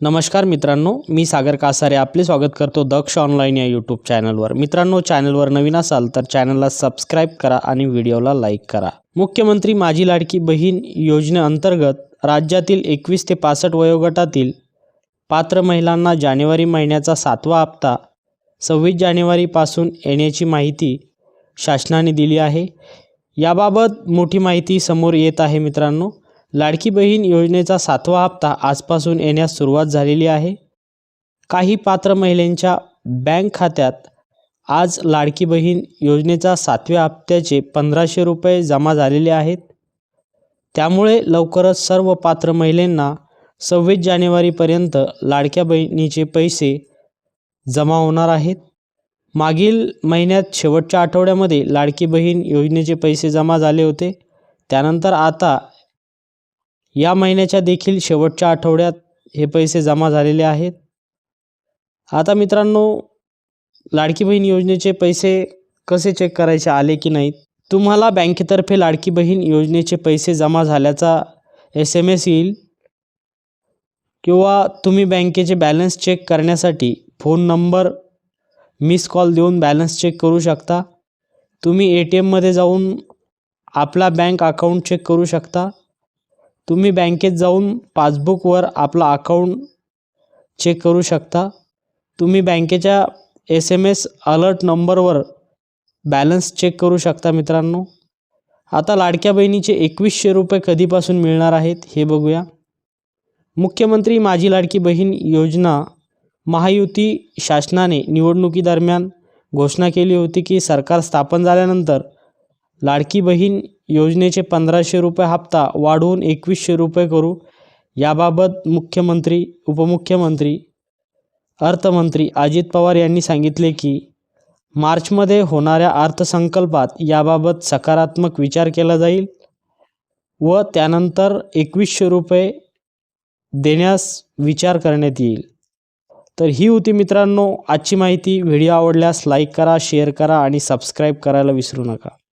नमस्कार मित्रांनो मी सागर कासारे आपले स्वागत करतो दक्ष ऑनलाईन या यूट्यूब चॅनलवर. मित्रांनो चॅनलवर नवीन असाल तर चॅनलला सबस्क्राईब करा आणि व्हिडिओला लाईक करा. मुख्यमंत्री माझी लाडकी बहीण योजनेअंतर्गत राज्यातील एकवीस ते पासष्ट वयोगटातील पात्र महिलांना जानेवारी महिन्याचा सातवा हप्ता सव्वीस जानेवारीपासून येण्याची माहिती शासनाने दिली आहे. याबाबत मोठी माहिती समोर येत आहे मित्रांनो. लाडकी बहीण योजनेचा सातवा हप्ता आजपासून येण्यास सुरुवात झालेली आहे. काही पात्र महिलांच्या बँक खात्यात आज लाडकी बहीण योजनेचा सातव्या हप्त्याचे पंधराशे रुपये जमा झालेले आहेत. त्यामुळे लवकरच सर्व पात्र महिलांना सव्वीस जानेवारीपर्यंत लाडक्या बहिणीचे पैसे जमा होणार आहेत. मागील महिन्यात शेवटच्या आठवड्यामध्ये लाडकी बहीण योजनेचे पैसे जमा झाले होते. त्यानंतर आता या महिन्याच्या देखील शेवटच्या आठवड्यात हे पैसे जमा झालेले आहेत. आता मित्रांनो लाडकी बहीण योजनेचे पैसे कसे चेक करायचे आले की नाहीत? तुम्हाला बँकेतर्फे लाडकी बहीण योजनेचे पैसे जमा झाल्याचा एस एम एस येईल किंवा तुम्ही बँकेचे बॅलन्स चेक करण्यासाठी फोन नंबर मिस कॉल देऊन बॅलन्स चेक करू शकता. तुम्ही ए टी एममध्ये जाऊन आपला बँक अकाउंट चेक करू शकता. तुम्ही बँकेत जाऊन पासबुकवर आपला अकाउंट चेक करू शकता. तुम्ही बँकेच्या एस एम एस अलर्ट नंबरवर बॅलन्स चेक करू शकता मित्रांनो. आता लाडक्या बहिणीचे एकवीसशे रुपये कधीपासून मिळणार आहेत हे बघूया. मुख्यमंत्री माझी लाडकी बहीण योजना महायुती शासनाने निवडणुकीदरम्यान घोषणा केली होती की सरकार स्थापन झाल्यानंतर लाडकी बहीण योजनेचे पंधराशे रुपये हप्ता वाढवून एकवीसशे रुपये करू. याबाबत मुख्यमंत्री उपमुख्यमंत्री अर्थमंत्री अजित पवार यांनी सांगितले की मार्चमध्ये होणाऱ्या अर्थसंकल्पात याबाबत सकारात्मक विचार केला जाईल व त्यानंतर एकवीसशे रुपये देण्यास विचार करण्यात येईल. तर ही होती मित्रांनो आजची माहिती. व्हिडिओ आवडल्यास लाईक करा शेअर करा आणि सबस्क्राईब करायला विसरू नका.